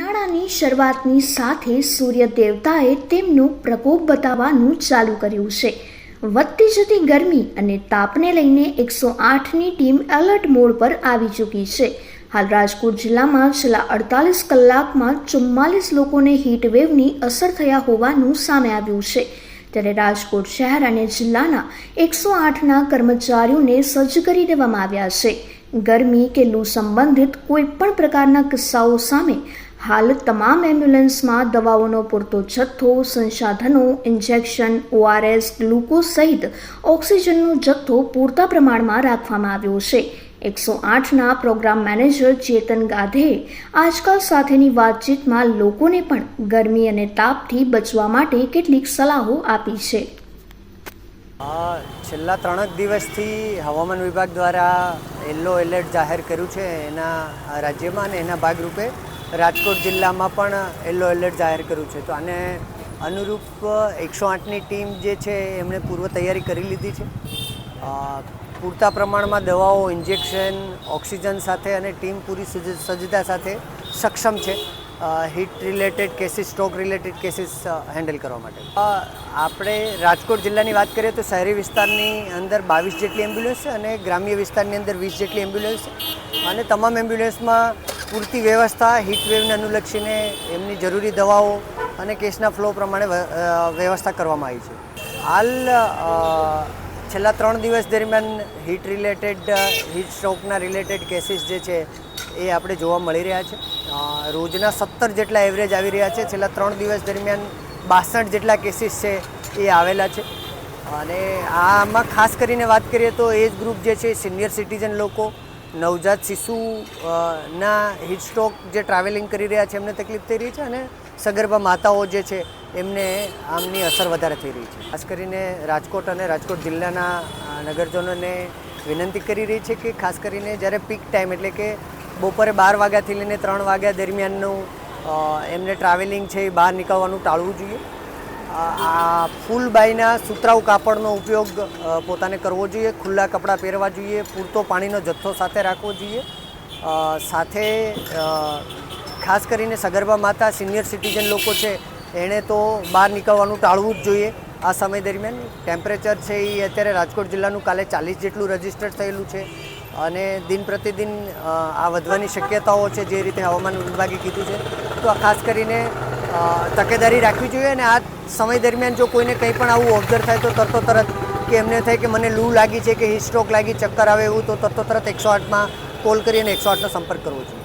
ઉનાળાની શરૂઆતની સાથે સૂર્ય દેવતાએ તેમનો પ્રકોપ બતાવવાનું ચાલુ કર્યું છે. વધતી જતી ગરમી અને તાપને લઈને એકસો આઠની ટીમ એલર્ટ મોડ પર આવી ચૂકી છે. હાલ રાજકોટ જિલ્લામાં છેલ્લા અડતાલીસ કલાકમાં ચુમ્માલીસ લોકોને હીટવેવની અસર થયા હોવાનું સામે આવ્યું છે. ત્યારે રાજકોટ શહેર અને જિલ્લાના એકસો આઠના કર્મચારીઓને સજ્જ કરી દેવામાં આવ્યા છે. ગરમી કે લૂ સંબંધિત કોઈ પણ પ્રકારના કિસ્સાઓ સામે હાલ તમામ એમ્બ્યુલન્સમાં દવાઓનો પૂરતો જથ્થો, સંસાધનો, ઇન્જેક્શન, ઓઆરએસ, ગ્લુકોઝ સહિત ઓક્સિજનનો જથ્થો પૂરતા પ્રમાણમાં રાખવામાં આવ્યો છે. એકસો આઠના પ્રોગ્રામ મેનેજર ચેતન ગાધેએ આજકાલ સાથેની વાતચીતમાં લોકોને પણ ગરમી અને તાપથી બચવા માટે કેટલીક સલાહો આપી છે. છેલ્લા ત્રણેક દિવસથી હવામાન વિભાગ દ્વારા યલો એલર્ટ જાહેર કર્યું છે. એના રાજ્યમાં અને એના ભાગરૂપે રાજકોટ જિલ્લામાં પણ યલો એલર્ટ જાહેર કર્યું છે. તો આને અનુરૂપ એકસો આઠની ટીમ જે છે એમણે પૂર્વ તૈયારી કરી લીધી છે. પૂરતા પ્રમાણમાં દવાઓ, ઇન્જેક્શન, ઓક્સિજન સાથે અને ટીમ પૂરી સજ્જ- સજ્જતા સાથે સક્ષમ છે. Heat related cases, stroke related cases handle કરવા માટે. આપણે રાજકોટ જિલ્લાની વાત કરીએ તો શહેરી વિસ્તારની અંદર બાવીસ જેટલી એમ્બ્યુલન્સ છે અને ગ્રામ્ય વિસ્તારની અંદર વીસ જેટલી એમ્બ્યુલન્સ છે. અને તમામ એમ્બ્યુલન્સમાં પૂરતી વ્યવસ્થા હીટવેવને અનુલક્ષીને એમની જરૂરી દવાઓ અને કેસના ફ્લો પ્રમાણે વ્યવસ્થા કરવામાં આવી છે. હાલ છેલ્લા ત્રણ દિવસ દરમિયાન હીટ રિલેટેડ હીટ સ્ટ્રોકના રિલેટેડ કેસીસ જે છે એ આપણે જોવા મળી રહ્યા છે. રોજના સત્તર જેટલા એવરેજ આવી રહ્યા છે. છેલ્લા ત્રણ દિવસ દરમિયાન બાસઠ જેટલા કેસીસ છે એ આવેલા છે. અને આમાં ખાસ કરીને વાત કરીએ તો એજ ગ્રુપ જે છે સિનિયર સિટીઝન લોકો નવજાત શિશુ હિટસ્ટ્રોક જે ટ્રાવેલિંગ કરી રહ્યા છે, એમને તકલીફ થઈ રહી છે અને સગર્ભા માતાઓ જે છે, એમને આમની અસર વધારે થઈ રહી છે. ખાસ કરીને રાજકોટ અને રાજકોટ જિલ્લાના નગરજનોને વિનંતી કરી રહી છે કે ખાસ કરીને જ્યારે પીક ટાઈમ એટલે કે બપોરે બાર વાગ્યાથી લઈને ત્રણ વાગ્યા દરમિયાનનું એમને ટ્રાવેલિંગ છે એ બહાર નીકળવાનું ટાળવું જોઈએ. આ ફૂલ બાયના સુતરાઉ કાપડનો ઉપયોગ પોતાને કરવો જોઈએ, ખુલ્લા કપડાં પહેરવા જોઈએ, પૂરતો પાણીનો જથ્થો સાથે રાખવો જોઈએ. સાથે ખાસ કરીને સગર્ભા માતા, સિનિયર સિટીઝન લોકો છે, એણે તો બહાર નીકળવાનું ટાળવું જ જોઈએ. આ સમય દરમિયાન ટેમ્પરેચર છે એ અત્યારે રાજકોટ જિલ્લાનું કાલે ચાલીસ જેટલું રજિસ્ટર થયેલું છે. અને દિન પ્રતિદિન આ વધવાની શક્યતાઓ છે જે રીતે હવામાન વિભાગે કીધું છે. તો આ ખાસ કરીને તકેદારી રાખવી જોઈએ અને આ સમય દરમિયાન જો કોઈને કંઈ પણ આવું ઓબ્ઝર્વ થાય તો તરતો તરત કે એમને થાય કે મને લૂ લાગી છે કે હિસ્ટ્રોક લાગી, ચક્કર આવે એવું, તો તરતો તરત એકસો આઠમાં કોલ કરીને એકસો આઠનો સંપર્ક કરવો જોઈએ.